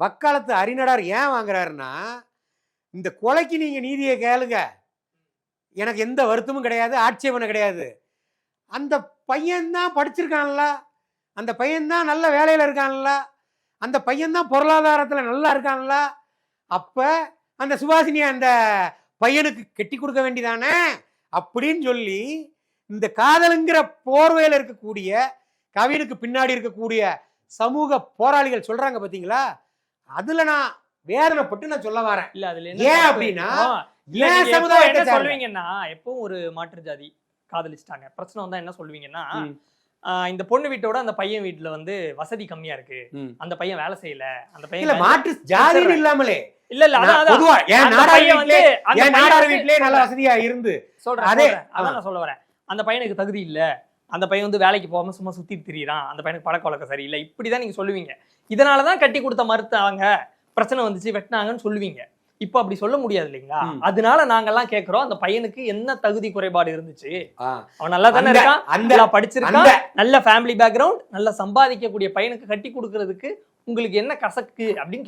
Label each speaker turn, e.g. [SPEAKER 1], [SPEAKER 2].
[SPEAKER 1] வக்காலத்து அறிநடார் ஏன் வாங்குறாருன்னா இந்த கொலைக்கு நீங்கள் நீதியை கேளுங்க. எனக்கு எந்த வருத்தமும் கிடையாது ஆட்சேபனை கிடையாது. அந்த பையன்தான் படிச்சிருக்கான்ல. அந்த பையன்தான் நல்ல வேலையில் இருக்கான்ல. அந்த பையன்தான் பொருளாதாரத்தில் நல்லா இருக்கான்ல. அப்போ அந்த சுபாஷினி அந்த பையனுக்கு கெட்டி கொடுக்க வேண்டிதானே அப்படின்னு சொல்லி இந்த காதலுங்கிற போர்வையில் இருக்கக்கூடிய கவினுக்கு பின்னாடி இருக்கக்கூடிய சமூக போராளிகள் சொல்கிறாங்க பார்த்தீங்களா அதுல நான் வேதனைப்பட்டு நான் சொல்ல வரேன்.
[SPEAKER 2] இல்ல அதுல
[SPEAKER 1] ஏன்
[SPEAKER 2] என்ன
[SPEAKER 1] அப்படின்னா, ஏன் சமுதாயத்தை?
[SPEAKER 2] சொல்லுவீங்கன்னா எப்பவும் ஒரு மாற்று ஜாதி காதலிச்சிட்டாங்க. பிரச்சனை வந்தா என்ன சொல்லுவீங்கன்னா இந்த பொண்ணு வீட்டோட அந்த பையன் வீட்டுல வந்து வசதி கம்மியா இருக்கு. அந்த பையன் வேலை செய்யல. அந்த பையன்
[SPEAKER 1] மாற்று ஜாதின்னு இல்லாமலே.
[SPEAKER 2] இல்ல இல்ல அதான்
[SPEAKER 1] என் நாடார் வீட்லயே என் நாடார் வீட்லயே நல்ல வசதியா இருந்து.
[SPEAKER 2] சொல்றேன்
[SPEAKER 1] அதே,
[SPEAKER 2] சொல்றேன். அதான் நான் சொல்ல வரேன். அந்த பையனுக்கு தகுதி இல்ல. அந்த பையன் வந்து வேலைக்கு போகாம சும்மா சுத்தி திரியிறான். அந்த பையனுக்கு பழக்க வழக்கம் சரியில்லை. இப்படிதான் நீங்க சொல்லுவீங்க. இதனாலதான் கட்டி கொடுத்த மறுத்தாங்க. பிரச்சனை வந்துச்சு வெட்டினாங்கன்னு சொல்லுவீங்க. இப்போ அப்படி சொல்ல முடியாது இல்லைங்களா. அதனால நாங்கெல்லாம் கேக்குறோம் அந்த பையனுக்கு என்ன தகுதி குறைபாடு இருந்துச்சு? அவன் நல்லா தானே இருக்கான்? நல்லா படிச்சிருக்கான். நல்ல ஃபேமிலி பேக்ரவுண்ட் நல்ல சம்பாதிக்கக்கூடிய பையனுக்கு கட்டி கொடுக்கறதுக்கு உங்களுக்கு என்ன கசக்கு அப்படின்னு